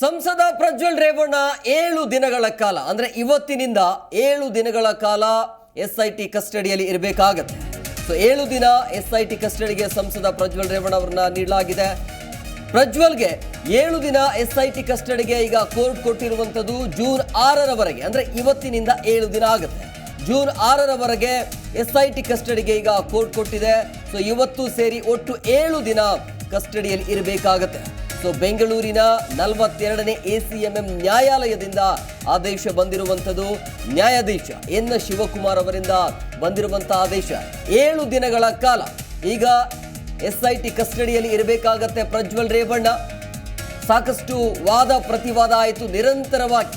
ಸಂಸದ ಪ್ರಜ್ವಲ್ ರೇವಣ್ಣ ಏಳು ದಿನಗಳ ಕಾಲ, ಅಂದ್ರೆ ಇವತ್ತಿನಿಂದ ಏಳು ದಿನಗಳ ಕಾಲ ಎಸ್ ಐ ಟಿ ಕಸ್ಟಡಿಯಲ್ಲಿ ಇರಬೇಕಾಗತ್ತೆ. ಸೊ ಏಳು ದಿನ ಎಸ್ ಐ ಟಿ ಕಸ್ಟಡಿಗೆ ಸಂಸದ ಪ್ರಜ್ವಲ್ ರೇವಣ್ಣ ಅವರನ್ನ ನೀಡಲಾಗಿದೆ. ಪ್ರಜ್ವಲ್ಗೆ ಏಳು ದಿನ ಎಸ್ ಐ ಟಿ ಕಸ್ಟಡಿಗೆ ಈಗ ಕೋರ್ಟ್ ಕೊಟ್ಟಿರುವಂಥದ್ದು ಜೂನ್ ಆರರವರೆಗೆ, ಅಂದ್ರೆ ಇವತ್ತಿನಿಂದ ಏಳು ದಿನ ಆಗುತ್ತೆ. ಜೂನ್ ಆರರವರೆಗೆ ಎಸ್ ಐ ಟಿ ಕಸ್ಟಡಿಗೆ ಈಗ ಕೋರ್ಟ್ ಕೊಟ್ಟಿದೆ. ಸೊ ಇವತ್ತು ಸೇರಿ ಒಟ್ಟು ಏಳು ದಿನ ಕಸ್ಟಡಿಯಲ್ಲಿ ಇರಬೇಕಾಗತ್ತೆ. ಸೊ ಬೆಂಗಳೂರಿನ ನಲವತ್ತೆರಡನೇ ಎ ಸಿ ಎಂ ಎಂ ನ್ಯಾಯಾಲಯದಿಂದ ಆದೇಶ ಬಂದಿರುವಂಥದ್ದು ನ್ಯಾಯಾಧೀಶ ಎನ್ ಶಿವಕುಮಾರ್ ಅವರಿಂದ ಬಂದಿರುವಂತಹ ಆದೇಶ. ಏಳು ದಿನಗಳ ಕಾಲ ಈಗ ಎಸ್ ಐ ಟಿ ಕಸ್ಟಡಿಯಲ್ಲಿ ಇರಬೇಕಾಗತ್ತೆ ಪ್ರಜ್ವಲ್ ರೇವಣ್ಣ. ಸಾಕಷ್ಟು ವಾದ ಪ್ರತಿವಾದ ಆಯಿತು. ನಿರಂತರವಾಗಿ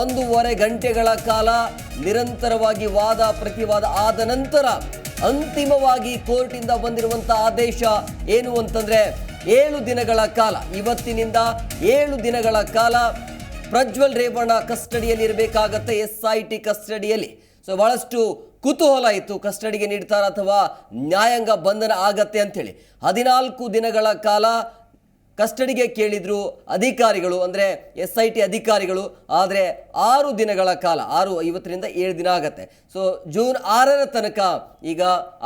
ಒಂದೂವರೆ ಗಂಟೆಗಳ ಕಾಲ ನಿರಂತರವಾಗಿ ವಾದ ಪ್ರತಿವಾದ ಆದ ನಂತರ ಅಂತಿಮವಾಗಿ ಕೋರ್ಟಿಂದ ಬಂದಿರುವಂತಹ ಆದೇಶ ಏನು ಅಂತಂದ್ರೆ ಏಳು ದಿನಗಳ ಕಾಲ, ಇವತ್ತಿನಿಂದ ಏಳು ದಿನಗಳ ಕಾಲ ಪ್ರಜ್ವಲ್ ರೇವಣ್ಣ ಕಸ್ಟಡಿಯಲ್ಲಿ ಇರಬೇಕಾಗತ್ತೆ ಎಸ್ ಐ ಟಿ ಕಸ್ಟಡಿಯಲ್ಲಿ. ಸೊ ಬಹಳಷ್ಟು ಕುತೂಹಲ ಇತ್ತು, ಕಸ್ಟಡಿಗೆ ನೀಡ್ತಾರ ಅಥವಾ ನ್ಯಾಯಾಂಗ ಬಂಧನ ಆಗತ್ತೆ ಅಂತೇಳಿ ಹದಿನಾಲ್ಕು ದಿನಗಳ ಕಾಲ ಕಸ್ಟಡಿಗೆ ಕೇಳಿದ್ರು ಅಧಿಕಾರಿಗಳು, ಅಂದರೆ ಎಸ್ ಐ ಟಿ ಅಧಿಕಾರಿಗಳು, ಆದರೆ ಆರು ದಿನಗಳ ಕಾಲ, ಆರು, ಐವತ್ತರಿಂದ ಏಳು ದಿನ ಆಗತ್ತೆ. ಸೊ ಜೂನ್ ಆರರ ತನಕ ಈಗ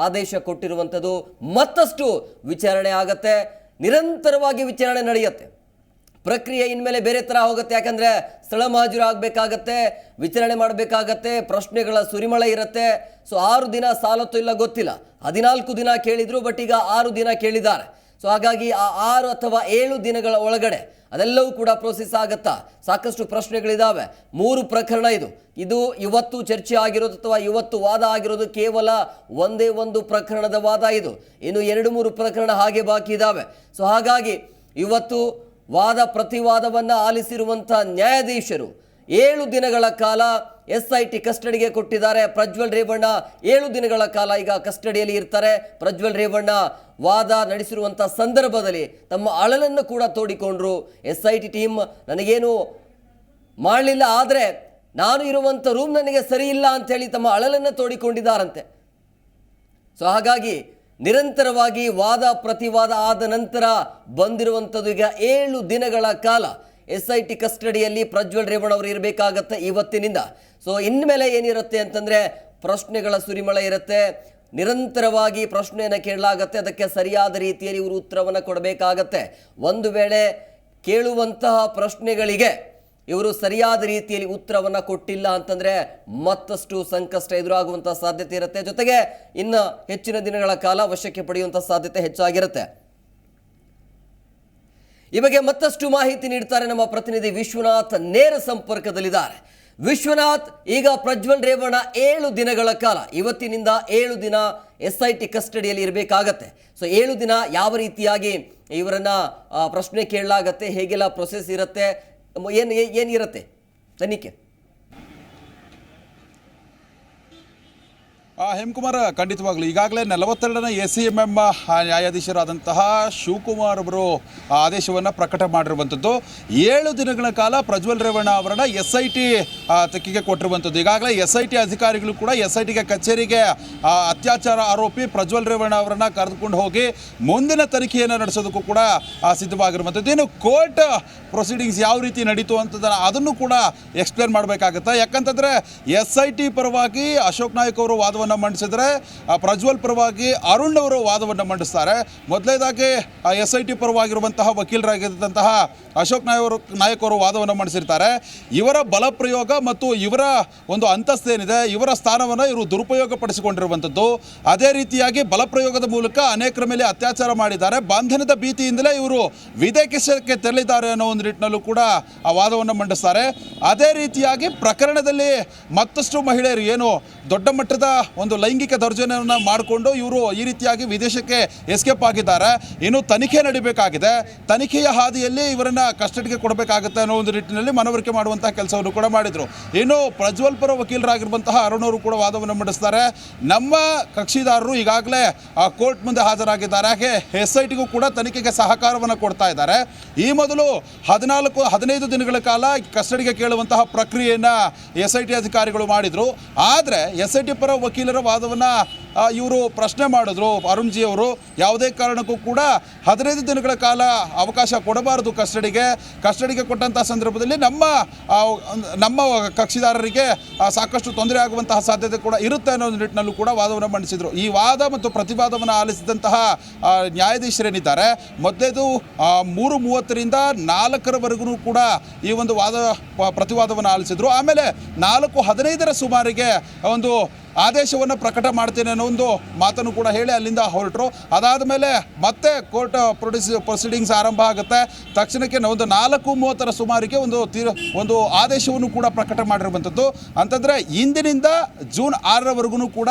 ಆದೇಶ ಕೊಟ್ಟಿರುವಂಥದ್ದು ಮತ್ತಷ್ಟು ವಿಚಾರಣೆ ಆಗತ್ತೆ. ನಿರಂತರವಾಗಿ ವಿಚಾರಣೆ ನಡೆಯುತ್ತೆ. ಪ್ರಕ್ರಿಯೆ ಇನ್ಮೇಲೆ ಬೇರೆ ಥರ ಹೋಗುತ್ತೆ. ಯಾಕಂದರೆ ಸ್ಥಳ ಆಗಬೇಕಾಗತ್ತೆ, ವಿಚಾರಣೆ ಮಾಡಬೇಕಾಗತ್ತೆ, ಪ್ರಶ್ನೆಗಳ ಸುರಿಮಳೆ ಇರುತ್ತೆ. ಸೊ ಆರು ದಿನ ಸಾಲತ್ತು ಇಲ್ಲ ಗೊತ್ತಿಲ್ಲ. ಹದಿನಾಲ್ಕು ದಿನ ಕೇಳಿದರು, ಬಟ್ ಈಗ ಆರು ದಿನ ಕೇಳಿದ್ದಾರೆ. ಸೊ ಹಾಗಾಗಿ ಆ ಆರು ಅಥವಾ ಏಳು ದಿನಗಳ ಒಳಗಡೆ ಅದೆಲ್ಲವೂ ಕೂಡ ಪ್ರೋಸೆಸ್ ಆಗುತ್ತಾ? ಸಾಕಷ್ಟು ಪ್ರಶ್ನೆಗಳಿದ್ದಾವೆ ಮೂರು ಪ್ರಕರಣ ಇದು. ಇದು ಇವತ್ತು ಚರ್ಚೆ ಆಗಿರೋದು ಅಥವಾ ಇವತ್ತು ವಾದ ಆಗಿರೋದು ಕೇವಲ ಒಂದೇ ಒಂದು ಪ್ರಕರಣದ ವಾದ ಇದು. ಇನ್ನು ಎರಡು ಮೂರು ಪ್ರಕರಣ ಹಾಗೆ ಬಾಕಿ ಇದ್ದಾವೆ ಸೊ ಹಾಗಾಗಿ ಇವತ್ತು ವಾದ ಪ್ರತಿವಾದವನ್ನು ಆಲಿಸಿರುವಂಥ ನ್ಯಾಯಾಧೀಶರು ಏಳು ದಿನಗಳ ಕಾಲ ಎಸ್ ಐ ಟಿ ಕಸ್ಟಡಿಗೆ ಕೊಟ್ಟಿದ್ದಾರೆ. ಪ್ರಜ್ವಲ್ ರೇವಣ್ಣ ಏಳು ದಿನಗಳ ಕಾಲ ಈಗ ಕಸ್ಟಡಿಯಲ್ಲಿ ಇರ್ತಾರೆ. ಪ್ರಜ್ವಲ್ ರೇವಣ್ಣ ವಾದ ನಡೆಸಿರುವಂಥ ಸಂದರ್ಭದಲ್ಲಿ ತಮ್ಮ ಅಳಲನ್ನು ಕೂಡ ತೋಡಿಕೊಂಡ್ರು. ಎಸ್ ಐ ಟಿ ಟೀಮ್ ನನಗೇನು ಮಾಡಲಿಲ್ಲ, ಆದರೆ ನಾನು ಇರುವಂಥ ರೂಮ್ ನನಗೆ ಸರಿ ಇಲ್ಲ ಅಂತೇಳಿ ತಮ್ಮ ಅಳಲನ್ನು ತೋಡಿಕೊಂಡಿದ್ದಾರಂತೆ. ಸೊ ಹಾಗಾಗಿ ನಿರಂತರವಾಗಿ ವಾದ ಪ್ರತಿವಾದ ಆದ ನಂತರ ಬಂದಿರುವಂಥದ್ದು ಈಗ ಏಳು ದಿನಗಳ ಕಾಲ. ಎಸ್ ಐ ಟಿ ಕಸ್ಟಡಿಯಲ್ಲಿ ಪ್ರಜ್ವಲ್ ರೇವಣ್ಣ ಅವರು ಇರಬೇಕಾಗತ್ತೆ ಇವತ್ತಿನಿಂದ. ಸೊ ಇನ್ಮೇಲೆ ಏನಿರುತ್ತೆ ಅಂತಂದರೆ ಪ್ರಶ್ನೆಗಳ ಸುರಿಮಳೆ ಇರುತ್ತೆ. ನಿರಂತರವಾಗಿ ಪ್ರಶ್ನೆಯನ್ನು ಕೇಳಲಾಗತ್ತೆ. ಅದಕ್ಕೆ ಸರಿಯಾದ ರೀತಿಯಲ್ಲಿ ಇವರು ಉತ್ತರವನ್ನು ಕೊಡಬೇಕಾಗತ್ತೆ. ಒಂದು ವೇಳೆ ಕೇಳುವಂತಹ ಪ್ರಶ್ನೆಗಳಿಗೆ ಇವರು ಸರಿಯಾದ ರೀತಿಯಲ್ಲಿ ಉತ್ತರವನ್ನು ಕೊಟ್ಟಿಲ್ಲ ಅಂತಂದರೆ ಮತ್ತಷ್ಟು ಸಂಕಷ್ಟ ಎದುರಾಗುವಂಥ ಸಾಧ್ಯತೆ ಇರುತ್ತೆ. ಜೊತೆಗೆ ಇನ್ನು ಹೆಚ್ಚಿನ ದಿನಗಳ ಕಾಲ ವಶಕ್ಕೆ ಪಡೆಯುವಂಥ ಸಾಧ್ಯತೆ ಹೆಚ್ಚಾಗಿರುತ್ತೆ. ಈ ಬಗ್ಗೆ ಮತ್ತಷ್ಟು ಮಾಹಿತಿ ನೀಡ್ತಾರೆ ನಮ್ಮ ಪ್ರತಿನಿಧಿ ವಿಶ್ವನಾಥ್ ನೇರ ಸಂಪರ್ಕದಲ್ಲಿದ್ದಾರೆ. ವಿಶ್ವನಾಥ್, ಈಗ ಪ್ರಜ್ವಲ್ ರೇವಣ್ಣ ಏಳು ದಿನಗಳ ಕಾಲ, ಇವತ್ತಿನಿಂದ ಏಳು ದಿನ ಎಸ್ ಐ ಟಿ ಕಸ್ಟಡಿಯಲ್ಲಿ ಇರಬೇಕಾಗತ್ತೆ. ಸೊ ಏಳು ದಿನ ಯಾವ ರೀತಿಯಾಗಿ ಇವರನ್ನ ಪ್ರಶ್ನೆ ಕೇಳಲಾಗತ್ತೆ, ಹೇಗೆಲ್ಲ ಪ್ರೊಸೆಸ್ ಇರುತ್ತೆ ಏನು, ಏನಿರುತ್ತೆ? ತನಿಖೆ. ಹೇಮಕುಮಾರ್, ಖಂಡಿತವಾಗ್ಲು ಈಗಾಗಲೇ ನಲವತ್ತೆರಡನೇ ಎ ಸಿ ಎಂ ಎಂ ನ್ಯಾಯಾಧೀಶರಾದಂತಹ ಶಿವಕುಮಾರ್ ಅವರು ಆದೇಶವನ್ನು ಪ್ರಕಟ ಮಾಡಿರುವಂಥದ್ದು. ಏಳು ದಿನಗಳ ಕಾಲ ಪ್ರಜ್ವಲ್ ರೇವಣ್ಣ ಅವರನ್ನ ಎಸ್ ಐ ಟಿ ತೆಕ್ಕಿಗೆ ಕೊಟ್ಟಿರುವಂಥದ್ದು. ಈಗಾಗಲೇ ಎಸ್ ಐ ಟಿ ಅಧಿಕಾರಿಗಳು ಕೂಡ ಎಸ್ ಐ ಟಿಗೆ ಕಚೇರಿಗೆ ಅತ್ಯಾಚಾರ ಆರೋಪಿ ಪ್ರಜ್ವಲ್ ರೇವಣ್ಣ ಅವರನ್ನ ಕರೆದುಕೊಂಡು ಹೋಗಿ ಮುಂದಿನ ತನಿಖೆಯನ್ನು ನಡೆಸೋದಕ್ಕೂ ಕೂಡ ಸಿದ್ಧವಾಗಿರುವಂಥದ್ದು. ಇನ್ನು ಕೋರ್ಟ್ ಪ್ರೊಸೀಡಿಂಗ್ಸ್ ಯಾವ ರೀತಿ ನಡೀತು ಅಂತದನ್ನು ಅದನ್ನು ಕೂಡ ಎಕ್ಸ್ಪ್ಲೇನ್ ಮಾಡಬೇಕಾಗುತ್ತೆ. ಯಾಕಂತಂದರೆ ಎಸ್ ಐ ಟಿ ಪರವಾಗಿ ಅಶೋಕ್ ನಾಯಕ್ ಅವರು ವಾದವನ್ನು ಮಂಡಿಸಿದರೆ ಆ, ಪ್ರಜ್ವಲ್ ಪರವಾಗಿ ಅರುಣ್ ಅವರು ವಾದವನ್ನು ಮಂಡಿಸ್ತಾರೆ. ಮೊದಲನೇದಾಗಿ ಎಸ್ ಐ ಟಿ ಪರವಾಗಿರುವಂತಹ ವಕೀಲರಾಗಿದ್ದಂತಹ ಅಶೋಕ್ ನಾಯ್ ಅವರು ನಾಯಕ್ ಅವರು ವಾದವನ್ನು ಮಂಡಿಸಿರ್ತಾರೆ. ಇವರ ಬಲಪ್ರಯೋಗ ಮತ್ತು ಇವರ ಒಂದು ಅಂತಸ್ತೇನಿದೆ ಇವರ ಸ್ಥಾನವನ್ನು ಇವರು ದುರುಪಯೋಗ ಪಡಿಸಿಕೊಂಡಿರುವಂಥದ್ದು ಅದೇ ರೀತಿಯಾಗಿ ಬಲಪ್ರಯೋಗದ ಮೂಲಕ ಅನೇಕರ ಮೇಲೆ ಅತ್ಯಾಚಾರ ಮಾಡಿದ್ದಾರೆ. ಬಂಧನದ ಭೀತಿಯಿಂದಲೇ ಇವರು ವಿದೇಶಕ್ಕೆ ತೆರಳಿದ್ದಾರೆ ಅನ್ನೋ ಒಂದು ನಿಟ್ಟಿನಲ್ಲೂ ಕೂಡ ಆ ವಾದವನ್ನು ಮಂಡಿಸ್ತಾರೆ. ಅದೇ ರೀತಿಯಾಗಿ ಪ್ರಕರಣದಲ್ಲಿ ಮತ್ತಷ್ಟು ಮಹಿಳೆಯರು ಏನು ದೊಡ್ಡ ಮಟ್ಟದ ಒಂದು ಲೈಂಗಿಕ ದೌರ್ಜನ್ಯವನ್ನು ಮಾಡಿಕೊಂಡು ಇವರು ಈ ರೀತಿಯಾಗಿ ವಿದೇಶಕ್ಕೆ ಎಸ್ಕೇಪ್ ಆಗಿದ್ದಾರೆ. ಇನ್ನು ತನಿಖೆ ನಡಿಬೇಕಾಗಿದೆ. ತನಿಖೆಯ ಹಾದಿಯಲ್ಲಿ ಇವರನ್ನ ಕಸ್ಟಡಿಗೆ ಕೊಡಬೇಕಾಗುತ್ತೆ ಅನ್ನೋ ಒಂದು ನಿಟ್ಟಿನಲ್ಲಿ ಮನವರಿಕೆ ಮಾಡುವಂತಹ ಕೆಲಸವನ್ನು ಕೂಡ ಮಾಡಿದರು. ಇನ್ನು ಪ್ರಜ್ವಲ್ ಪರ ವಕೀಲರಾಗಿರುವಂತಹ ಅರುಣ್ ಅವರು ಕೂಡ ವಾದವನ್ನು ಮಂಡಿಸ್ತಾರೆ ನಮ್ಮ ಕಕ್ಷಿದಾರರು ಈಗಾಗಲೇ ಕೋರ್ಟ್ ಮುಂದೆ ಹಾಜರಾಗಿದ್ದಾರೆ. ಹಾಗೆ ಎಸ್ ಐ ಟಿಗೂ ಕೂಡ ತನಿಖೆಗೆ ಸಹಕಾರವನ್ನು ಕೊಡ್ತಾ ಇದ್ದಾರೆ. ಈ ಮೊದಲು ಹದಿನಾಲ್ಕು, ಹದಿನೈದು ದಿನಗಳ ಕಾಲ ಕಸ್ಟಡಿಗೆ ಕೇಳುವಂತಹ ಪ್ರಕ್ರಿಯೆಯನ್ನು ಎಸ್ ಐ ಟಿ ಅಧಿಕಾರಿಗಳು ಮಾಡಿದರು. ಆದರೆ ಎಸ್ ಐ ಟಿ ಪರ ವಕೀಲ ವಕೀಲರ ವಾದವನ್ನು ಇವರು ಪ್ರಶ್ನೆ ಮಾಡಿದ್ರು, ಅರುಣ್ ಜಿ ಅವರು. ಯಾವುದೇ ಕಾರಣಕ್ಕೂ ಕೂಡ ಹದಿನೈದು ದಿನಗಳ ಕಾಲ ಅವಕಾಶ ಕೊಡಬಾರದು ಕಸ್ಟಡಿಗೆ. ಕಸ್ಟಡಿಗೆ ಕೊಟ್ಟಂಥ ಸಂದರ್ಭದಲ್ಲಿ ನಮ್ಮ ನಮ್ಮ ಕಕ್ಷಿದಾರರಿಗೆ ಸಾಕಷ್ಟು ತೊಂದರೆ ಆಗುವಂತಹ ಸಾಧ್ಯತೆ ಕೂಡ ಇರುತ್ತೆ ಅನ್ನೋ ನಿಟ್ಟಿನಲ್ಲೂ ಕೂಡ ವಾದವನ್ನು ಮಂಡಿಸಿದರು. ಈ ವಾದ ಮತ್ತು ಪ್ರತಿವಾದವನ್ನು ಆಲಿಸಿದಂತಹ ನ್ಯಾಯಾಧೀಶರೇನಿದ್ದಾರೆ ಮೊದಲೇದು ಮೂರು ಮೂವತ್ತರಿಂದ ನಾಲ್ಕರವರೆಗೂ ಕೂಡ ಈ ಒಂದು ವಾದ ಪ್ರತಿವಾದವನ್ನು ಆಲಿಸಿದ್ರು. ಆಮೇಲೆ ನಾಲ್ಕು ಹದಿನೈದರ ಸುಮಾರಿಗೆ ಒಂದು ಆದೇಶವನ್ನು ಪ್ರಕಟ ಮಾಡ್ತೇನೆ ಅನ್ನೋ ಒಂದು ಮಾತನ್ನು ಕೂಡ ಹೇಳಿ ಅಲ್ಲಿಂದ ಹೊರಟರು. ಅದಾದ ಮೇಲೆ ಮತ್ತೆ ಕೋರ್ಟ್ ಪ್ರೊಡ್ಯೂಸ್ ಪ್ರೊಸೀಡಿಂಗ್ಸ್ ಆರಂಭ ಆಗುತ್ತೆ. ತಕ್ಷಣಕ್ಕೆ ಒಂದು ನಾಲ್ಕು ಮೂವತ್ತರ ಸುಮಾರಿಗೆ ಒಂದು ತೀರ್ ಒಂದು ಆದೇಶವನ್ನು ಕೂಡ ಪ್ರಕಟ ಮಾಡಿರುವಂಥದ್ದು. ಅಂತಂದರೆ ಇಂದಿನಿಂದ ಜೂನ್ ಆರರವರೆಗೂ ಕೂಡ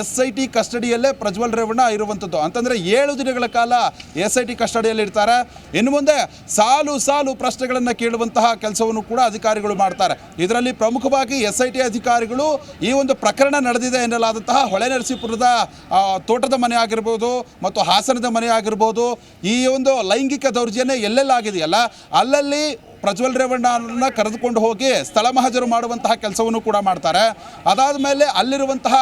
ಎಸ್ ಐ ಟಿ ಕಸ್ಟಡಿಯಲ್ಲೇ ಪ್ರಜ್ವಲ್ ರೇವಣ್ಣ ಇರುವಂಥದ್ದು. ಅಂತಂದರೆ ಏಳು ದಿನಗಳ ಕಾಲ ಎಸ್ ಐ ಟಿ ಕಸ್ಟಡಿಯಲ್ಲಿ ಇರ್ತಾರೆ. ಇನ್ನು ಮುಂದೆ ಸಾಲು ಸಾಲು ಪ್ರಶ್ನೆಗಳನ್ನು ಕೇಳುವಂತಹ ಕೆಲಸವನ್ನು ಕೂಡ ಅಧಿಕಾರಿಗಳು ಮಾಡ್ತಾರೆ. ಇದರಲ್ಲಿ ಪ್ರಮುಖವಾಗಿ ಎಸ್ ಐ ಟಿ ಅಧಿಕಾರಿಗಳು ಈ ಒಂದು ಪ್ರಕರಣ ನಡೆದಿದೆ ಎನ್ನಲಾದಂತಹ ಹೊಳೆನರಸೀಪುರದ ತೋಟದ ಮನೆ ಆಗಿರ್ಬೋದು ಮತ್ತು ಹಾಸನದ ಮನೆ ಆಗಿರ್ಬೋದು, ಈ ಒಂದು ಲೈಂಗಿಕ ದೌರ್ಜನ್ಯ ಎಲ್ಲೆಲ್ಲಾಗಿದೆಯಲ್ಲ ಅಲ್ಲಲ್ಲಿ ಪ್ರಜ್ವಲ್ ರೇವಣ್ಣನ ಕರೆದುಕೊಂಡು ಹೋಗಿ ಸ್ಥಳ ಮಹಜರು ಮಾಡುವಂತಹ ಕೆಲಸವನ್ನು ಕೂಡ ಮಾಡ್ತಾರೆ. ಅದಾದ ಮೇಲೆ ಅಲ್ಲಿರುವಂತಹ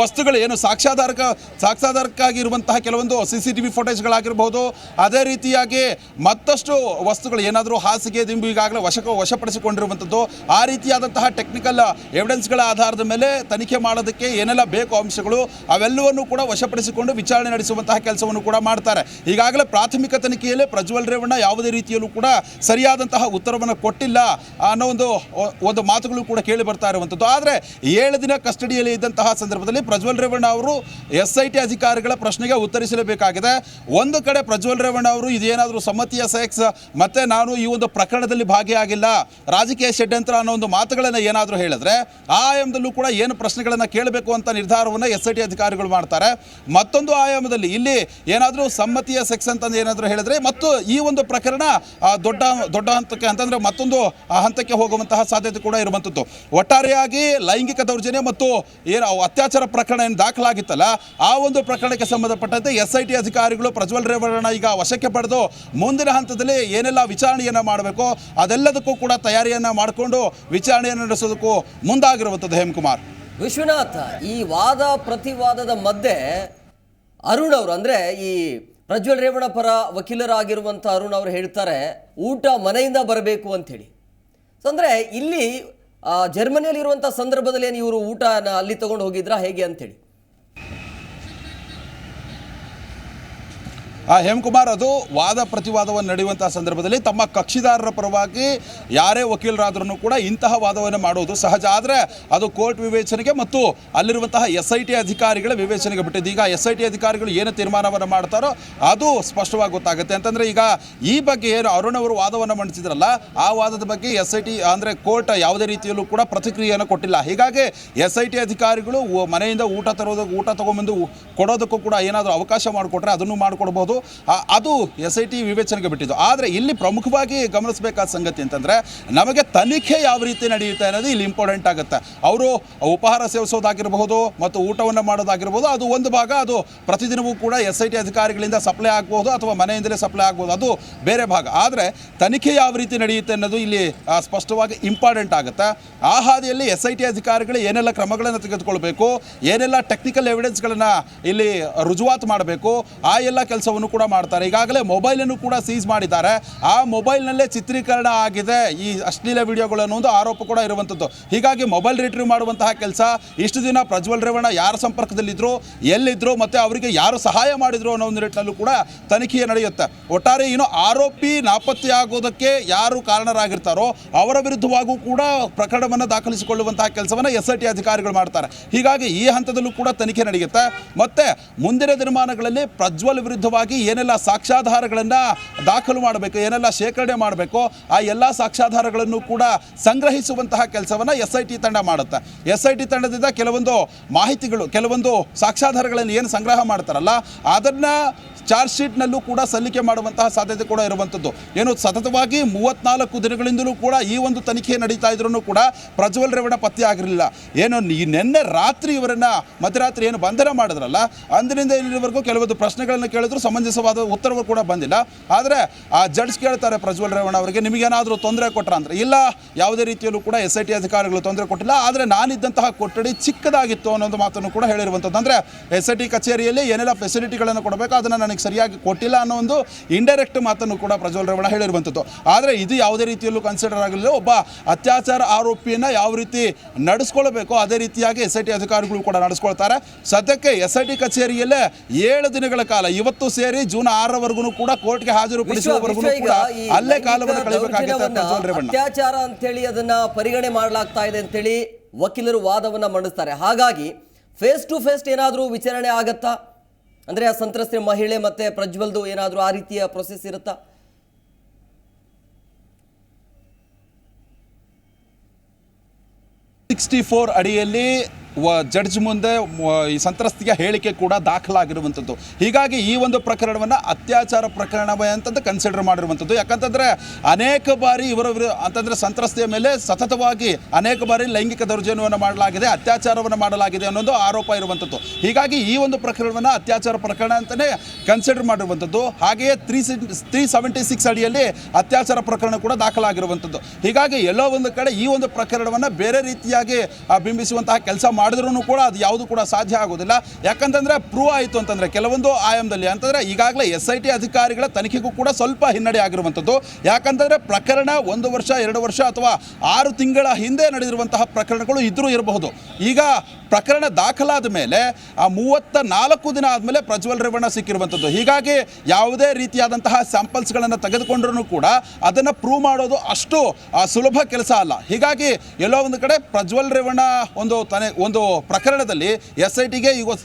ವಸ್ತುಗಳು ಏನು ಸಾಕ್ಷಾಧಾರಕ ಸಾಕ್ಷಾಧಾರಕ್ಕಾಗಿರುವಂತಹ ಕೆಲವೊಂದು ಸಿ ಸಿ ಟಿ ವಿ ಫೋಟೇಜ್ಗಳಾಗಿರ್ಬೋದು ಅದೇ ರೀತಿಯಾಗಿ ಮತ್ತಷ್ಟು ವಸ್ತುಗಳು ಏನಾದರೂ ಹಾಸಿಗೆ, ದಿಂಬು ಈಗಾಗಲೇ ವಶಕ ವಶಪಡಿಸಿಕೊಂಡಿರುವಂಥದ್ದು. ಆ ರೀತಿಯಾದಂತಹ ಟೆಕ್ನಿಕಲ್ ಎವಿಡೆನ್ಸ್ಗಳ ಆಧಾರದ ಮೇಲೆ ತನಿಖೆ ಮಾಡೋದಕ್ಕೆ ಏನೆಲ್ಲ ಬೇಕು ಅಂಶಗಳು ಅವೆಲ್ಲವನ್ನು ಕೂಡ ವಶಪಡಿಸಿಕೊಂಡು ವಿಚಾರಣೆ ನಡೆಸುವಂತಹ ಕೆಲಸವನ್ನು ಕೂಡ ಮಾಡ್ತಾರೆ. ಈಗಾಗಲೇ ಪ್ರಾಥಮಿಕ ತನಿಖೆಯಲ್ಲಿ ಪ್ರಜ್ವಲ್ ರೇವಣ್ಣ ಯಾವುದೇ ರೀತಿಯಲ್ಲೂ ಕೂಡ ಸರಿಯಾದಂತಹ ಉತ್ತರವನ್ನು ಕೊಟ್ಟಿಲ್ಲ ಅನ್ನೋ ಒಂದು ಒಂದು ಮಾತುಗಳು ಕೂಡ ಕೇಳಿ ಬರ್ತಾ ಇರುವಂಥದ್ದು. ಆದರೆ ಏಳು ದಿನ ಕಸ್ಟಡಿಯಲ್ಲಿ ಇದ್ದಂತಹ ಸಂದರ್ಭದಲ್ಲಿ ಪ್ರಜ್ವಲ್ ರೇವಣ್ಣ ಅವರು ಎಸ್ ಐ ಅಧಿಕಾರಿಗಳ ಪ್ರಶ್ನೆಗೆ ಉತ್ತರಿಸಲೇಬೇಕಾಗಿದೆ. ಒಂದು ಕಡೆ ಪ್ರಜ್ವಲ್ ರೇವಣ್ಣ ಅವರು ಇದೇನಾದರೂ ಸಮ್ಮತಿಯ ಸೆಕ್ಸ್, ಮತ್ತೆ ನಾನು ಈ ಒಂದು ಪ್ರಕರಣದಲ್ಲಿ ಭಾಗಿಯಾಗಿಲ್ಲ, ರಾಜಕೀಯ ಷಡ್ಯಂತ್ರ ಅನ್ನೋ ಒಂದು ಮಾತುಗಳನ್ನು ಏನಾದರೂ ಹೇಳಿದ್ರೆ ಆಯಾಮದಲ್ಲೂ ಕೂಡ ಏನು ಪ್ರಶ್ನೆಗಳನ್ನು ಕೇಳಬೇಕು ಅಂತ ನಿರ್ಧಾರವನ್ನು ಎಸ್ ಐ ಅಧಿಕಾರಿಗಳು ಮಾಡ್ತಾರೆ. ಮತ್ತೊಂದು ಆಯಾಮದಲ್ಲಿ ಇಲ್ಲಿ ಏನಾದರೂ ಸಮ್ಮತಿಯ ಸೆಕ್ಸ್ ಅಂತ ಏನಾದರೂ ಹೇಳಿದ್ರೆ, ಮತ್ತು ಈ ಒಂದು ಪ್ರಕರಣ ದೊಡ್ಡ ದೊಡ್ಡ ಹಂತಕ್ಕೆ ಅಂತಂದರೆ ಮತ್ತೊಂದು ಹಂತಕ್ಕೆ ಹೋಗುವಂತಹ ಸಾಧ್ಯತೆ ಕೂಡ ಇರುವಂಥದ್ದು. ಒಟ್ಟಾರೆಯಾಗಿ ಲೈಂಗಿಕ ದೌರ್ಜನ್ಯ ಮತ್ತು ಏನು ಅವು ಅತ್ಯಾಚಾರ ಪ್ರಕರಣ ಏನು ದಾಖಲಾಗಿತ್ತಲ್ಲ, ಆ ಒಂದು ಪ್ರಕರಣಕ್ಕೆ ಸಂಬಂಧಪಟ್ಟಂತೆ ಎಸ್ ಐ ಟಿ ಅಧಿಕಾರಿಗಳು ಪ್ರಜ್ವಲ್ ರೇವಣ್ಣ ಈಗ ವಶಕ್ಕೆ ಪಡೆದು ಮುಂದಿನ ಹಂತದಲ್ಲಿ ಏನೆಲ್ಲ ವಿಚಾರಣೆಯನ್ನು ಮಾಡಬೇಕು, ಅದೆಲ್ಲದಕ್ಕೂ ಕೂಡ ತಯಾರಿಯನ್ನು ಮಾಡಿಕೊಂಡು ವಿಚಾರಣೆಯನ್ನು ನಡೆಸೋದಕ್ಕೂ ಮುಂದಾಗಿರುವಂಥದ್ದು ಹೇಮಕುಮಾರ್. ವಿಶ್ವನಾಥ, ಈ ವಾದ ಪ್ರತಿವಾದದ ಮಧ್ಯೆ ಅರುಣ್ ಅವರು ಅಂದ್ರೆ ಈ ಪ್ರಜ್ವಲ್ ರೇವಣ್ಣ ಪರ ವಕೀಲರಾಗಿರುವಂಥ ಅರುಣ್ ಅವರು ಹೇಳ್ತಾರೆ, ಊಟ ಮನೆಯಿಂದ ಬರಬೇಕು ಅಂಥೇಳಿ. ಅಂದರೆ ಇಲ್ಲಿ ಜರ್ಮನಿಯಲ್ಲಿ ಇರುವಂಥ ಸಂದರ್ಭದಲ್ಲಿ ಏನು ಇವರು ಊಟನ ಅಲ್ಲಿ ತಗೊಂಡು ಹೋಗಿದ್ರಾ ಹೇಗೆ ಅಂತೇಳಿ? ಆ ಹೇಮಕುಮಾರ್ ಅದು ವಾದ ಪ್ರತಿವಾದವನ್ನು ನಡೆಯುವಂತಹ ಸಂದರ್ಭದಲ್ಲಿ ತಮ್ಮ ಕಕ್ಷಿದಾರರ ಪರವಾಗಿ ಯಾರೇ ವಕೀಲರಾದ್ರೂ ಕೂಡ ಇಂತಹ ವಾದವನ್ನು ಮಾಡುವುದು ಸಹಜ. ಆದರೆ ಅದು ಕೋರ್ಟ್ ವಿವೇಚನೆಗೆ ಮತ್ತು ಅಲ್ಲಿರುವಂತಹ ಎಸ್ ಐ ಟಿ ಅಧಿಕಾರಿಗಳ ವಿವೇಚನೆಗೆ ಬಿಟ್ಟಿದ್ದು. ಈಗ ಎಸ್ ಐ ಟಿ ಅಧಿಕಾರಿಗಳು ಏನು ತೀರ್ಮಾನವನ್ನು ಮಾಡ್ತಾರೋ ಅದು ಸ್ಪಷ್ಟವಾಗಿ ಗೊತ್ತಾಗುತ್ತೆ. ಅಂತಂದರೆ ಈಗ ಈ ಬಗ್ಗೆ ಏನು ಅರುಣ್ ಅವರು ವಾದವನ್ನು ಮಂಡಿಸಿದ್ರಲ್ಲ, ಆ ವಾದದ ಬಗ್ಗೆ ಎಸ್ ಐ ಟಿ ಅಂದರೆ ಕೋರ್ಟ್ ಯಾವುದೇ ರೀತಿಯಲ್ಲೂ ಕೂಡ ಪ್ರತಿಕ್ರಿಯೆಯನ್ನು ಕೊಟ್ಟಿಲ್ಲ. ಹೀಗಾಗಿ ಎಸ್ ಐ ಟಿ ಅಧಿಕಾರಿಗಳು ಮನೆಯಿಂದ ಊಟ ತರೋದಕ್ಕೆ ಊಟ ತೊಗೊಂಬಂದು ಕೊಡೋದಕ್ಕೂ ಕೂಡ ಏನಾದರೂ ಅವಕಾಶ ಮಾಡಿಕೊಟ್ರೆ ಅದನ್ನು ಮಾಡಿಕೊಡ್ಬೋದು. ಆ- ಅದು ಎಸ್ ಐ ಟಿ ವಿವೇಚನೆಗೆ ಬಿಟ್ಟಿದ್ದು. ಆದರೆ ಇಲ್ಲಿ ಪ್ರಮುಖವಾಗಿ ಗಮನಿಸಬೇಕಾದ ಸಂಗತಿ ಅಂತಂದರೆ, ನಮಗೆ ತನಿಖೆ ಯಾವ ರೀತಿ ನಡೆಯುತ್ತೆ ಅನ್ನೋದು ಇಲ್ಲಿ ಇಂಪಾರ್ಟೆಂಟ್ ಆಗುತ್ತೆ. ಅವರು ಉಪಹಾರ ಸೇವಿಸೋದಾಗಿರಬಹುದು ಮತ್ತು ಊಟವನ್ನು ಮಾಡೋದಾಗಿರ್ಬೋದು ಅದು ಒಂದು ಭಾಗ, ಅದು ಪ್ರತಿದಿನವೂ ಕೂಡ ಎಸ್ ಐ ಟಿ ಅಧಿಕಾರಿಗಳಿಂದ ಸಪ್ಲೈ ಆಗ್ಬೋದು ಅಥವಾ ಮನೆಯಿಂದಲೇ ಸಪ್ಲೈ ಆಗ್ಬೋದು ಅದು ಬೇರೆ ಭಾಗ. ಆದರೆ ತನಿಖೆ ಯಾವ ರೀತಿ ನಡೆಯುತ್ತೆ ಅನ್ನೋದು ಇಲ್ಲಿ ಸ್ಪಷ್ಟವಾಗಿ ಇಂಪಾರ್ಟೆಂಟ್ ಆಗುತ್ತೆ. ಆ ಹಾದಿಯಲ್ಲಿ ಎಸ್ ಐ ಟಿ ಅಧಿಕಾರಿಗಳು ಏನೆಲ್ಲ ಕ್ರಮಗಳನ್ನು ತೆಗೆದುಕೊಳ್ಬೇಕು, ಏನೆಲ್ಲ ಟೆಕ್ನಿಕಲ್ ಎವಿಡೆನ್ಸ್ಗಳನ್ನು ಇಲ್ಲಿ ರುಜುವಾತು ಮಾಡಬೇಕು, ಆ ಎಲ್ಲ ಕೆಲಸವನ್ನು ಕೂಡ ಮಾಡ್ತಾರೆ. ಈಗಾಗಲೇ ಮೊಬೈಲನ್ನು ಕೂಡ ಸೀಸ್ ಮಾಡಿದ್ದಾರೆ. ಆ ಮೊಬೈಲ್ನಲ್ಲೇ ಚಿತ್ರೀಕರಣ ಆಗಿದೆ. ಈ ಅಶ್ಲೀಲ ವಿಡಿಯೋಗಳು ಅನ್ನೋ ಆರೋಪ ಕೂಡ ಇರುವಂಥದ್ದು. ಹೀಗಾಗಿ ಮೊಬೈಲ್ ರಿಟ್ರೀವ್ ಮಾಡುವಂತಹ ಕೆಲಸ ಇಷ್ಟು ದಿನ ಪ್ರಜ್ವಲ್ ರೇವಣ್ಣ ಯಾರ ಸಂಪರ್ಕದಲ್ಲಿದ್ದರು ಎಲ್ಲಿದ್ದರು ಮತ್ತು ಅವರಿಗೆ ಯಾರು ಸಹಾಯ ಮಾಡಿದ್ರು ಅನ್ನೋ ಒಂದು ನಿಟ್ಟಿನಲ್ಲೂ ಕೂಡ ತನಿಖೆ ನಡೆಯುತ್ತೆ. ಒಟ್ಟಾರೆ ಇನ್ನು ಆರೋಪಿ ನಾಪತ್ತೆಯಾಗೋದಕ್ಕೆ ಯಾರು ಕಾರಣರಾಗಿರ್ತಾರೋ ಅವರ ವಿರುದ್ಧವಾಗೂ ಕೂಡ ಪ್ರಕರಣವನ್ನು ದಾಖಲಿಸಿಕೊಳ್ಳುವಂತಹ ಕೆಲಸವನ್ನು ಎಸ್ ಐ ಟಿ ಅಧಿಕಾರಿಗಳು ಮಾಡ್ತಾರೆ. ಹೀಗಾಗಿ ಈ ಹಂತದಲ್ಲೂ ಕೂಡ ತನಿಖೆ ನಡೆಯುತ್ತೆ. ಮತ್ತೆ ಮುಂದಿನ ದಿನಮಾನಗಳಲ್ಲಿ ಪ್ರಜ್ವಲ್ ವಿರುದ್ಧವಾಗಿ ಏನೆಲ್ಲ ಸಾಕ್ಷ್ಯಾಧಾರಗಳನ್ನು ದಾಖಲು ಮಾಡಬೇಕು, ಏನೆಲ್ಲ ಶೇಖರಣೆ ಮಾಡಬೇಕು, ಆ ಎಲ್ಲ ಸಾಕ್ಷ್ಯಾಧಾರಗಳನ್ನು ಕೂಡ ಸಂಗ್ರಹಿಸುವಂತಹ ಕೆಲಸವನ್ನು ಎಸ್ ಐ ಟಿ ತಂಡ ಮಾಡುತ್ತೆ. ಎಸ್ ಐ ಟಿ ತಂಡದಿಂದ ಕೆಲವೊಂದು ಮಾಹಿತಿಗಳು, ಕೆಲವೊಂದು ಸಾಕ್ಷ್ಯಾಧಾರಗಳನ್ನು ಏನು ಸಂಗ್ರಹ ಮಾಡ್ತಾರಲ್ಲ, ಅದನ್ನು ಚಾರ್ಜ್ ಶೀಟ್ನಲ್ಲೂ ಕೂಡ ಸಲ್ಲಿಕೆ ಮಾಡುವಂತಹ ಸಾಧ್ಯತೆ ಕೂಡ ಇರುವಂಥದ್ದು. ಏನು ಸತತವಾಗಿ ಮೂವತ್ನಾಲ್ಕು ದಿನಗಳಿಂದಲೂ ಕೂಡ ಈ ಒಂದು ತನಿಖೆ ನಡೀತಾ ಇದ್ರೂ ಕೂಡ ಪ್ರಜ್ವಲ್ ರೇವಣ್ಣ ಪತ್ತೆ ಆಗಿರಲಿಲ್ಲ. ಏನು ನಿನ್ನೆ ರಾತ್ರಿ ಇವರನ್ನು ಮಧ್ಯರಾತ್ರಿ ಏನು ಬಂಧನ ಮಾಡಿದ್ರಲ್ಲ, ಅಂದಿನಿಂದ ಇಲ್ಲಿವರೆಗೂ ಕೆಲವೊಂದು ಪ್ರಶ್ನೆಗಳನ್ನು ಕೇಳಿದ್ರು, ಸಮಂಜಸವಾದ ಉತ್ತರವು ಕೂಡ ಬಂದಿಲ್ಲ. ಆದರೆ ಆ ಜಡ್ಜ್ ಕೇಳ್ತಾರೆ ಪ್ರಜ್ವಲ್ ರೇವಣ್ಣ ಅವರಿಗೆ, ನಿಮಗೇನಾದರೂ ತೊಂದರೆ ಕೊಟ್ಟರೆ ಅಂದರೆ. ಇಲ್ಲ, ಯಾವುದೇ ರೀತಿಯಲ್ಲೂ ಕೂಡ ಎಸ್ ಐ ಟಿ ಅಧಿಕಾರಿಗಳು ತೊಂದರೆ ಕೊಟ್ಟಿಲ್ಲ, ಆದರೆ ನಾನಿದ್ದಂತಹ ಕೊಠಡಿ ಚಿಕ್ಕದಾಗಿತ್ತು ಅನ್ನೋದು ಮಾತನ್ನು ಕೂಡ ಹೇಳಿರುವಂಥದ್ದು. ಅಂದರೆ ಎಸ್ ಐ ಟಿ ಕಚೇರಿಯಲ್ಲಿ ಏನೆಲ್ಲ ಫೆಸಿಲಿಟಿಗಳನ್ನು ಕೊಡಬೇಕು, ಅದನ್ನು ನನಗೆ ಸರಿಯಾಗಿ ಕೊಟ್ಟಿಲ್ಲ ಅನ್ನೋ ಒಂದು ಇಂಡೈರೆಕ್ಟ್ ಮಾತನ್ನು ಕೂಡ ಪ್ರಜ್ವಲ್ ರೇವಣ್ಣ ಹೇಳಿರುವಂಥದ್ದು. ಆದರೆ ಇದು ಯಾವುದೇ ರೀತಿಯಲ್ಲೂ ಕನ್ಸಿಡರ್ ಆಗಲಿಲ್ಲ. ಒಬ್ಬ ಅತ್ಯಾಚಾರ ಆರೋಪಿಯನ್ನು ಯಾವ ರೀತಿ ನಡೆಸ್ಕೊಳ್ಬೇಕೋ ಅದೇ ರೀತಿಯಾಗಿ ಎಸ್ ಐ ಟಿ ಅಧಿಕಾರಿಗಳು ಕೂಡ ನಡೆಸ್ಕೊಳ್ತಾರೆ. ಸದ್ಯಕ್ಕೆ ಎಸ್ ಐ ಟಿ ಕಚೇರಿಯಲ್ಲೇ ಏಳು ದಿನಗಳ ಕಾಲ ಇವತ್ತು ಸೇರಿ ಜೂನ್ ಆರರವರೆಗೂ ಕೂಡ ಕೋರ್ಟ್ಗೆ ಹಾಜರುಪಡಿಸುವವರೆಗೂ ಕೂಡ ಅಲ್ಲೇ ಕಾಲವನ್ನು ರೇವಣ್ಣ ಅತ್ಯಾಚಾರ ಅಂತೇಳಿ ಅದನ್ನ ಪರಿಗಣನೆ ಮಾಡಲಾಗ್ತಾ ಇದೆ ಅಂತೇಳಿ ವಕೀಲರು ವಾದವನ್ನ ಮಂಡಿಸ್ತಾರೆ. ಹಾಗಾಗಿ ಫೇಸ್ ಟು ಫೇಸ್ ಏನಾದರೂ ವಿಚಾರಣೆ ಆಗತ್ತಾ? ಅಂದ್ರೆ ಆ ಸಂತ್ರಸ್ತೆ ಮಹಿಳೆ ಮತ್ತೆ ಪ್ರಜ್ವಲ್ದು ಏನಾದರೂ ಆ ರೀತಿಯ ಪ್ರೊಸೆಸ್ ಇರುತ್ತಾ? ಸಿಕ್ಸ್ಟಿ ಫೋರ್ ಅಡಿಯಲ್ಲಿ ಜಡ್ಜ್ ಮುಂದೆ ಈ ಸಂತ್ರಸ್ತಿಯ ಹೇಳಿಕೆ ಕೂಡ ದಾಖಲಾಗಿರುವಂಥದ್ದು. ಹೀಗಾಗಿ ಈ ಒಂದು ಪ್ರಕರಣವನ್ನು ಅತ್ಯಾಚಾರ ಪ್ರಕರಣವೇ ಅಂತಂದು ಕನ್ಸಿಡರ್ ಮಾಡಿರುವಂಥದ್ದು. ಯಾಕಂತಂದರೆ ಅನೇಕ ಬಾರಿ ಇವರ ಅಂತಂದರೆ ಸಂತ್ರಸ್ತೆಯ ಮೇಲೆ ಸತತವಾಗಿ ಅನೇಕ ಬಾರಿ ಲೈಂಗಿಕ ದೌರ್ಜನ್ಯವನ್ನು ಮಾಡಲಾಗಿದೆ, ಅತ್ಯಾಚಾರವನ್ನು ಮಾಡಲಾಗಿದೆ ಅನ್ನೋದು ಆರೋಪ ಇರುವಂಥದ್ದು. ಹೀಗಾಗಿ ಈ ಒಂದು ಪ್ರಕರಣವನ್ನು ಅತ್ಯಾಚಾರ ಪ್ರಕರಣ ಅಂತಲೇ ಕನ್ಸಿಡರ್ ಮಾಡಿರುವಂಥದ್ದು. ಹಾಗೆಯೇ ತ್ರೀ ತ್ರೀ ಸೆವೆಂಟಿ ಸಿಕ್ಸ್ ಅಡಿಯಲ್ಲಿ ಅತ್ಯಾಚಾರ ಪ್ರಕರಣ ಕೂಡ ದಾಖಲಾಗಿರುವಂಥದ್ದು. ಹೀಗಾಗಿ ಎಲ್ಲೋ ಒಂದು ಕಡೆ ಈ ಒಂದು ಪ್ರಕರಣವನ್ನು ಬೇರೆ ರೀತಿಯಾಗಿ ಬಿಂಬಿಸುವಂತಹ ಕೆಲಸ ಮಾಡಿದ್ರೂ ಕೂಡ ಅದು ಯಾವುದು ಕೂಡ ಸಾಧ್ಯ ಆಗೋದಿಲ್ಲ. ಯಾಕಂತಂದ್ರೆ ಪ್ರೂವ್ ಆಯಿತು ಅಂತಂದ್ರೆ ಕೆಲವೊಂದು ಆಯಾಮದಲ್ಲಿ ಅಂತಂದ್ರೆ ಈಗಾಗಲೇ ಎಸ್ ಐ ಟಿ ಅಧಿಕಾರಿಗಳ ತನಿಖೆಗೂ ಕೂಡ ಸ್ವಲ್ಪ ಹಿನ್ನಡೆ ಆಗಿರುವಂಥದ್ದು. ಯಾಕಂತಂದ್ರೆ ಪ್ರಕರಣ ಒಂದು ವರ್ಷ, ಎರಡು ವರ್ಷ ಅಥವಾ ಆರು ತಿಂಗಳ ಹಿಂದೆ ನಡೆದಿರುವಂತಹ ಪ್ರಕರಣಗಳು ಇದ್ದರೂ ಇರಬಹುದು. ಈಗ ಪ್ರಕರಣ ದಾಖಲಾದ ಮೇಲೆ ಆ ಮೂವತ್ತ ನಾಲ್ಕು ದಿನ ಆದಮೇಲೆ ಪ್ರಜ್ವಲ್ ರೇವಣ್ಣ ಸಿಕ್ಕಿರುವಂಥದ್ದು. ಹೀಗಾಗಿ ಯಾವುದೇ ರೀತಿಯಾದಂತಹ ಸ್ಯಾಂಪಲ್ಸ್ಗಳನ್ನು ತೆಗೆದುಕೊಂಡ್ರೂ ಕೂಡ ಅದನ್ನು ಪ್ರೂವ್ ಮಾಡೋದು ಅಷ್ಟು ಸುಲಭ ಕೆಲಸ ಅಲ್ಲ. ಹೀಗಾಗಿ ಎಲ್ಲೋ ಒಂದು ಕಡೆ ಪ್ರಜ್ವಲ್ ರೇವಣ್ಣ ಒಂದು ತನೆ, ಒಂದು ಪ್ರಕರಣದಲ್ಲಿ ಎಸ್ ಐ ಟಿಗೆ ಈಗ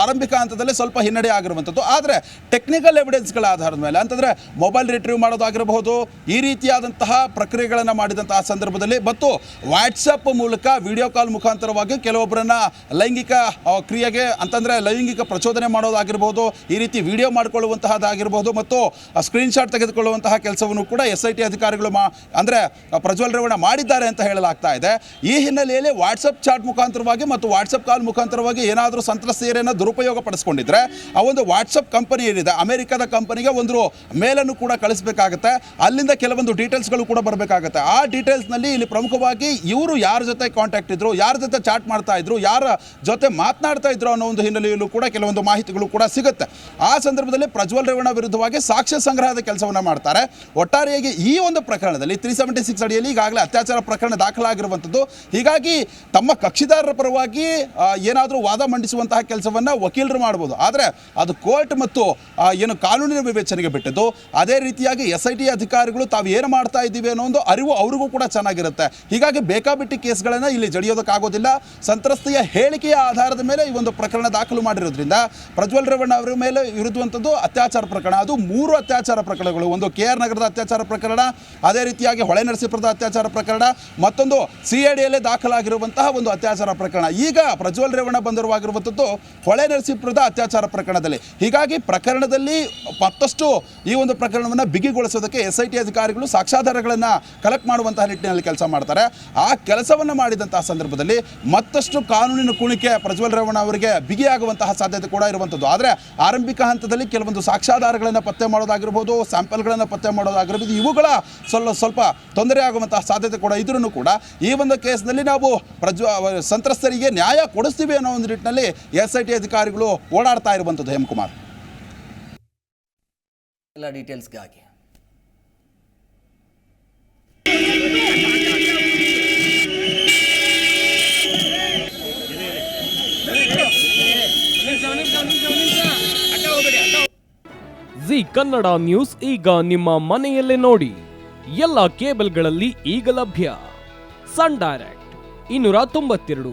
ಆರಂಭಿಕ ಹಂತದಲ್ಲಿ ಸ್ವಲ್ಪ ಹಿನ್ನಡೆ ಆಗಿರುವಂಥದ್ದು. ಆದರೆ ಟೆಕ್ನಿಕಲ್ ಎವಿಡೆನ್ಸ್ಗಳ ಆಧಾರದ ಮೇಲೆ ಅಂತಂದರೆ ಮೊಬೈಲ್ ರಿಟ್ರೀವ್ ಮಾಡೋದಾಗಿರಬಹುದು, ಈ ರೀತಿಯಾದಂತಹ ಪ್ರಕ್ರಿಯೆಗಳನ್ನು ಮಾಡಿದಂತಹ ಸಂದರ್ಭದಲ್ಲಿ, ಮತ್ತು ವಾಟ್ಸಪ್ ಮೂಲಕ ವಿಡಿಯೋ ಕಾಲ್ ಮುಖಾಂತರವಾಗಿ ಕೆಲವೊಬ್ಬರನ್ನ ಲೈಂಗಿಕ ಕ್ರಿಯೆಗೆ ಅಂತಂದರೆ ಲೈಂಗಿಕ ಪ್ರಚೋದನೆ ಮಾಡೋದಾಗಿರ್ಬೋದು ಈ ರೀತಿ ವಿಡಿಯೋ ಮಾಡಿಕೊಳ್ಳುವಂತಹದ್ದಾಗಿರ್ಬೋದು ಮತ್ತು ಸ್ಕ್ರೀನ್ಶಾಟ್ ತೆಗೆದುಕೊಳ್ಳುವಂತಹ ಕೆಲಸವನ್ನು ಕೂಡ ಎಸ್ ಐ ಟಿ ಅಧಿಕಾರಿಗಳು ಮಾ, ಅಂದರೆ ಪ್ರಜ್ವಲ್ ರೇವಣ್ಣ ಮಾಡಿದ್ದಾರೆ ಅಂತ ಹೇಳಲಾಗ್ತಾ ಇದೆ. ಈ ಹಿನ್ನೆಲೆಯಲ್ಲಿ ವಾಟ್ಸಪ್ ಚಾಟ್ ಮುಖಾಂತರವಾಗಿ ಮತ್ತು ವಾಟ್ಸಪ್ ಕಾಲ್ ಮುಖಾಂತರವಾಗಿ ಏನಾದರೂ ಸಂತ್ರಸ್ತೆಯರನ್ನು ದುರುಪಯೋಗ ಪಡಿಸ್ಕೊಂಡಿದ್ರೆ, ಆ ಒಂದು ವಾಟ್ಸಪ್ ಕಂಪನಿ ಏನಿದೆ, ಅಮೆರಿಕದ ಕಂಪನಿಗೆ ಒಂದು ಮೇಲನ್ನು ಕೂಡ ಕಳಿಸಬೇಕಾಗುತ್ತೆ. ಅಲ್ಲಿಂದ ಕೆಲವೊಂದು ಡೀಟೇಲ್ಸ್ಗಳು ಕೂಡ ಬರಬೇಕಾಗುತ್ತೆ. ಆ ಡೀಟೇಲ್ಸ್ನಲ್ಲಿ ಇಲ್ಲಿ ಪ್ರಮುಖವಾಗಿ ಇವರು ಯಾರ ಜೊತೆ ಕಾಂಟ್ಯಾಕ್ಟ್ ಇದ್ರು, ಯಾರ ಜೊತೆ ಚಾಟ್ ಮಾಡ್ತಾ ಇದ್ರು, ಯಾರ ಜೊತೆ ಮಾತನಾಡ್ತಾ ಇದ್ರು ಅನ್ನೋ ಒಂದು ಹಿನ್ನೆಲೆಯಲ್ಲೂ ಕೂಡ ಕೆಲವೊಂದು ಮಾಹಿತಿಗಳು ಕೂಡ ಸಿಗುತ್ತೆ. ಆ ಸಂದರ್ಭದಲ್ಲಿ ಪ್ರಜ್ವಲ್ ರೇವಣ್ಣ ವಿರುದ್ಧವಾಗಿ ಸಾಕ್ಷ್ಯ ಸಂಗ್ರಹದ ಕೆಲಸವನ್ನು ಮಾಡ್ತಾರೆ. ಒಟ್ಟಾರೆಯಾಗಿ ಈ ಒಂದು ಪ್ರಕರಣದಲ್ಲಿ ತ್ರೀ ಸೆವೆಂಟಿ ಸಿಕ್ಸ್ ಅಡಿಯಲ್ಲಿ ಈಗಾಗಲೇ ಅತ್ಯಾಚಾರ ಪ್ರಕರಣ ದಾಖಲಾಗಿರುವಂಥದ್ದು. ಹೀಗಾಗಿ ತಮ್ಮ ಕಕ್ಷಿದಾರರ ಪರವಾಗಿ ಏನಾದರೂ ವಾದ ಮಂಡಿಸುವಂತಹ ಕೆಲಸವನ್ನು ವಕೀಲರು ಮಾಡ್ಬೋದು. ಆದರೆ ಅದು ಕೋರ್ಟ್ ಮತ್ತು ಏನು ಕಾನೂನಿನ ವಿವೇಚನೆಗೆ ಬಿಟ್ಟಿದ್ದು. ಅದೇ ರೀತಿಯಾಗಿ ಎಸ್ ಐ ಟಿ ಅಧಿಕಾರಿಗಳು ತಾವು ಏನು ಮಾಡ್ತಾ ಇದ್ದೀವಿ ಅನ್ನೋ ಒಂದು ಅರಿವು ಅವರಿಗೂ ಕೂಡ ಚೆನ್ನಾಗಿರುತ್ತೆ. ಹೀಗಾಗಿ ಬೇಕಾಬಿಟ್ಟಿ ಕೇಸ್ಗಳನ್ನು ಇಲ್ಲಿ ಜಡಿಯೋದಕ್ಕಾಗೋದಿಲ್ಲ. ಸಂತ್ರಸ್ತೆಯ ಹೇಳಿಕೆಯ ಆಧಾರದ ಮೇಲೆ ಈ ಒಂದು ಪ್ರಕರಣ ದಾಖಲು ಮಾಡಿರೋದ್ರಿಂದ ಪ್ರಜ್ವಲ್ ರೇವಣ್ಣ ಅವರ ಮೇಲೆ ಇರುವಂಥದ್ದು ಅತ್ಯಾಚಾರ ಪ್ರಕರಣ. ಅದು ಮೂರು ಅತ್ಯಾಚಾರ ಪ್ರಕರಣಗಳು. ಒಂದು ಕೆ ಆರ್ ನಗರದ ಅತ್ಯಾಚಾರ ಪ್ರಕರಣ, ಅದೇ ರೀತಿಯಾಗಿ ಹೊಳೆ ನರಸೀಪುರದ ಅತ್ಯಾಚಾರ ಪ್ರಕರಣ, ಮತ್ತೊಂದು ಸಿ ಎ ಡಿಯಲ್ಲೇ ದಾಖಲಾಗಿರುವಂತಹ ಒಂದು ಅತ್ಯಾಚಾರ ಪ್ರಕರಣ. ಈಗ ಪ್ರಜ್ವಲ್ ರೇವಣ್ಣ ಬಂದರವಾಗಿರುವಂಥದ್ದು ಹೊಳೆ ನರಸೀಪುರದ ಅತ್ಯಾಚಾರ ಪ್ರಕರಣದಲ್ಲಿ. ಹೀಗಾಗಿ ಪ್ರಕರಣದಲ್ಲಿ ಮತ್ತಷ್ಟು ಈ ಒಂದು ಪ್ರಕರಣವನ್ನು ಬಿಗಿಗೊಳಿಸೋದಕ್ಕೆ ಎಸ್ ಐ ಟಿ ಅಧಿಕಾರಿಗಳು ಸಾಕ್ಷ್ಯಾಧಾರಗಳನ್ನು ಕಲೆಕ್ಟ್ ಮಾಡುವಂತಹ ನಿಟ್ಟಿನಲ್ಲಿ ಕೆಲಸ ಮಾಡ್ತಾರೆ. ಆ ಕೆಲಸವನ್ನು ಮಾಡಿದಂತಹ ಸಂದರ್ಭದಲ್ಲಿ ಮತ್ತಷ್ಟು ಕಾನೂನಿನ ಕುಣಿಕೆ ಪ್ರಜ್ವಲ್ ರೇವಣ್ಣ ಅವರಿಗೆ ಬಿಗಿಯಾಗುವಂತಹ ಸಾಧ್ಯತೆ ಕೂಡ ಇರುವಂಥದ್ದು. ಆದರೆ ಆರಂಭಿಕ ಹಂತದಲ್ಲಿ ಕೆಲವೊಂದು ಸಾಕ್ಷ್ಯಾಧಾರಗಳನ್ನು ಪತ್ತೆ ಮಾಡೋದಾಗಿರ್ಬೋದು, ಸ್ಯಾಂಪಲ್ಗಳನ್ನು ಪತ್ತೆ ಮಾಡೋದಾಗಿರ್ಬೋದು, ಇವುಗಳ ಸ್ವಲ್ಪ ಸ್ವಲ್ಪ ತೊಂದರೆ ಆಗುವಂತಹ ಸಾಧ್ಯತೆ ಕೂಡ ಇದ್ರೂ ಕೂಡ ಈ ಒಂದು ಕೇಸ್ನಲ್ಲಿ ನಾವು ಪ್ರಜ್ವ, ಸಂತ್ರಸ್ತರಿಗೆ ನ್ಯಾಯ ಕೊಡಿಸ್ತೀವಿ ಅನ್ನೋ ಒಂದು ನಿಟ್ಟಿನಲ್ಲಿ ಎಸ್ ಐ ಟಿ ಅಧಿಕಾರಿಗಳು ಓಡಾಡ್ತಾ ಇರುವಂಥದ್ದು ಹೇಮಕುಮಾರ್. ಎಲ್ಲ ಡೀಟೇಲ್ಸ್ಗಾಗಿ ಜಿ ಕನ್ನಡ ನ್ಯೂಸ್ ಈಗ ನಿಮ್ಮ ಮನೆಯಲ್ಲೇ ನೋಡಿ. ಎಲ್ಲ ಕೇಬಲ್ಗಳಲ್ಲಿ ಈಗ ಲಭ್ಯ. ಸನ್ ಡೈರೆಕ್ಟ್ ಇನ್ನೂರ ತೊಂಬತ್ತೆರಡು.